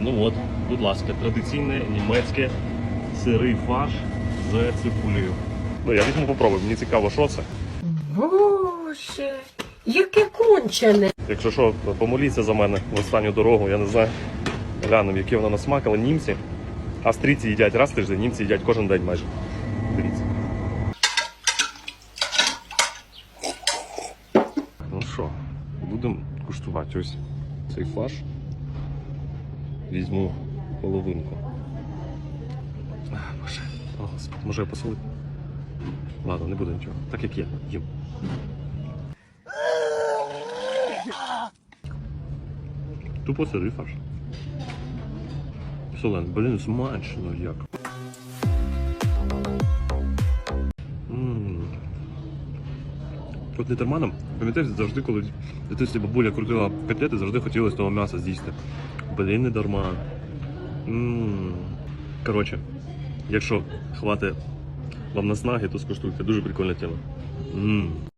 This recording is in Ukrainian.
Ну от, будь ласка, традиційне німецьке сирий фарш з цибулею. Ну, я візьму попробую, мені цікаво, що це. Боже, яке кончене. Якщо що, помоліться за мене в останню дорогу, я не знаю. Глянемо, яке воно на смак, але німці. Австрійці їдять раз в тиждень, німці їдять кожен день майже. Дивіться. Ну що, будемо куштувати ось цей фарш. Візьму половинку. Боже, О, може я посолити? Ладно, не буде нічого. Так як є, їм. Тупо сирий фарш. Солен, блін, смачно як. От не дарма нам, пам'ятаєте, завжди, коли в бабуля крутила котлети, завжди хотілося того м'яса з'їсти. Блін, не дарма. Коротше, якщо хватить вам наснаги, то скуштуйте. Дуже прикольна тема.